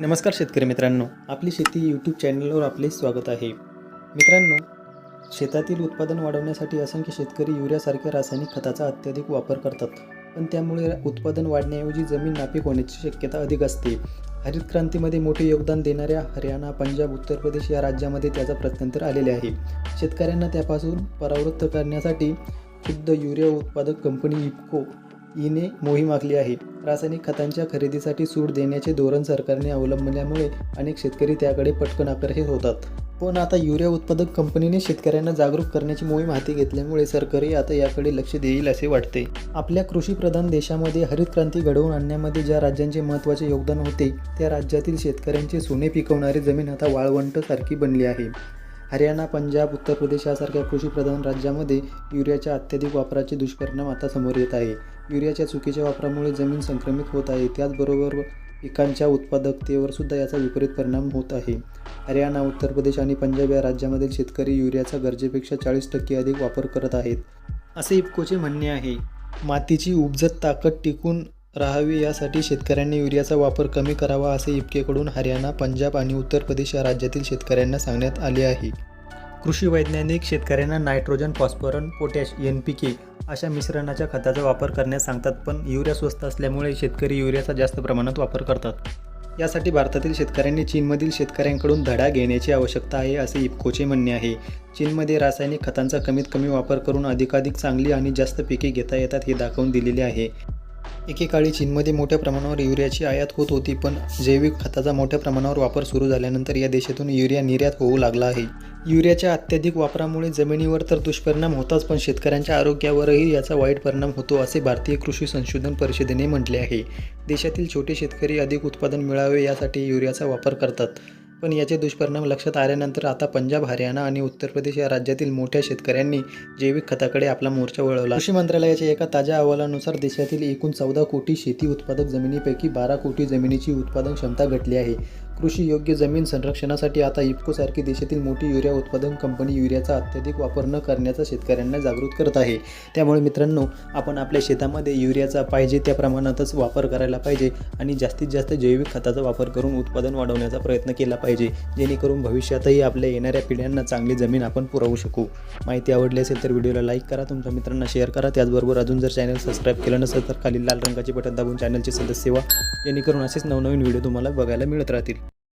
नमस्कार शेतकरी मित्रांनो आपली शेती यूट्यूब चॅनलवर आपले स्वागत आहे. मित्रांनो शेतातील उत्पादन वाढवण्यासाठी असंख्य शेतकरी युरियासारख्या रासायनिक खताचा अत्याधिक वापर करतात. पण त्यामुळे उत्पादन वाढण्याऐवजी जमीन नापीक होण्याची शक्यता अधिक असते. हरित क्रांतीमध्ये मोठे योगदान देणाऱ्या हरियाणा पंजाब उत्तर प्रदेश या राज्यामध्ये त्याचा प्रत्यंतर आलेले आहे. शेतकऱ्यांना त्यापासून परावृत्त करण्यासाठी शुद्ध युरिया उत्पादक कंपनी इफको ईने मोहीम आखली आहे. रासायनिक खतांच्या खरेदीसाठी सूट देण्याचे धोरण सरकारने अवलंबल्यामुळे अनेक शेतकरी त्याकडे पटकन आकर्षित होतात. पण आता युरिया उत्पादक कंपनीने शेतकऱ्यांना जागरूक करण्याची मोहीम हाती घेतल्यामुळे सरकारही आता याकडे लक्ष देईल असे वाटते. आपल्या कृषीप्रधान देशामध्ये हरित क्रांती घडवून आणण्यामध्ये ज्या राज्यांचे महत्त्वाचे योगदान होते त्या राज्यातील शेतकऱ्यांचे सोने पिकवणारी जमीन आता वाळवंटसारखी बनली आहे. हरियाणा पंजाब उत्तर प्रदेश यासारख्या कृषीप्रधान राज्यामध्ये युरियाच्या अत्याधिक वापराचे दुष्परिणाम आता समोर येत आहे. युरियाच्या चुकीच्या वापरामुळे जमीन संक्रमित होत आहे. त्याचबरोबर पिकांच्या उत्पादकतेवर सुद्धा याचा विपरीत परिणाम होत आहे. हरियाणा उत्तर प्रदेश आणि पंजाब या राज्यामधील शेतकरी युरियाचा गरजेपेक्षा चाळीस टक्के अधिक वापर करत आहेत. असे इफकोचे म्हणणे आहे मातीची उपजत ताकद टिकून राहावी यासाठी शेतकऱ्यांनी युरियाचा वापर कमी करावा असे इपकेकडून हरियाणा पंजाब आणि उत्तर प्रदेश या राज्यातील शेतकऱ्यांना सांगण्यात आले आहे. कृषी वैज्ञानिक शेतकऱ्यांना nitrogen phosphorus potash N P K अशा मिश्रणाच्या खताचा वापर करण्यास सांगतात पण युरिया स्वस्त असल्यामुळे शेतकरी युरियाचा जास्त प्रमाणात वापर करतात. यासाठी भारतातील शेतकऱ्यांनी चीनमधील शेतकऱ्यांकडून धडा घेण्याची आवश्यकता आहे असे इपकोचे म्हणणे आहे. चीनमध्ये रासायनिक खतांचा कमीत कमी वापर करून अधिकाधिक चांगली आणि जास्त पिके घेता येतात हे दाखवून दिलेले आहे. एकेकाळी चीनमध्ये मोठ्या प्रमाणावर युरियाची आयात होत होती पण जैविक खताचा मोठ्या प्रमाणावर वापर सुरू झाल्यानंतर या देशातून युरिया निर्यात होऊ लागला आहे. युरियाच्या अत्याधिक वापरामुळे जमिनीवर तर दुष्परिणाम होताच पण शेतकऱ्यांच्या आरोग्यावरही याचा वाईट परिणाम होतो असे भारतीय कृषी संशोधन परिषदेने म्हटले आहे. देशातील छोटे शेतकरी अधिक उत्पादन मिळावे यासाठी युरियाचा वापर करतात. पण याचे दुष्परिणाम लक्षात आल्यानंतर आता पंजाब हरियाणा आणि उत्तर प्रदेश या राज्यातील मोठ्या शेतकऱ्यांनी जैविक खताकडे आपला मोर्चा वळवला. कृषी मंत्रालयाच्या एका ताज्या अहवालानुसार देशातील एकूण चौदा कोटी शेती उत्पादक जमिनीपैकी बारा कोटी जमिनीची उत्पादन क्षमता घटली आहे. कृषी योग्य जमीन संरक्षणासाठी आता इफकोसारखी देशातील मोठी युरिया उत्पादन कंपनी युरियाचा अत्याधिक वापर न करण्याचा शेतकऱ्यांना जागृत करत आहे. त्यामुळे मित्रांनो आपण आपल्या शेतामध्ये युरियाचा पाहिजे त्या प्रमाणातच वापर करायला पाहिजे आणि जास्तीत जास्त जैविक खताचा वापर करून उत्पादन वाढवण्याचा प्रयत्न केला पाहिजे जेणेकरून भविष्यातही आपल्या येणाऱ्या पिढ्यांना चांगली जमीन आपण पुरवू शकू. माहिती आवडली असेल तर व्हिडिओला लाईक करा तुमच्या मित्रांना शेअर करा. त्याचबरोबर अजून जर चॅनल सबस्क्राईब केलं नसेल तर खाली लाल रंगाचे बटन दाबून चॅनलचे सदस्य व्हा जेणेकरून असेच नवनवीन व्हिडिओ तुम्हाला बघायला मिळत राहतील.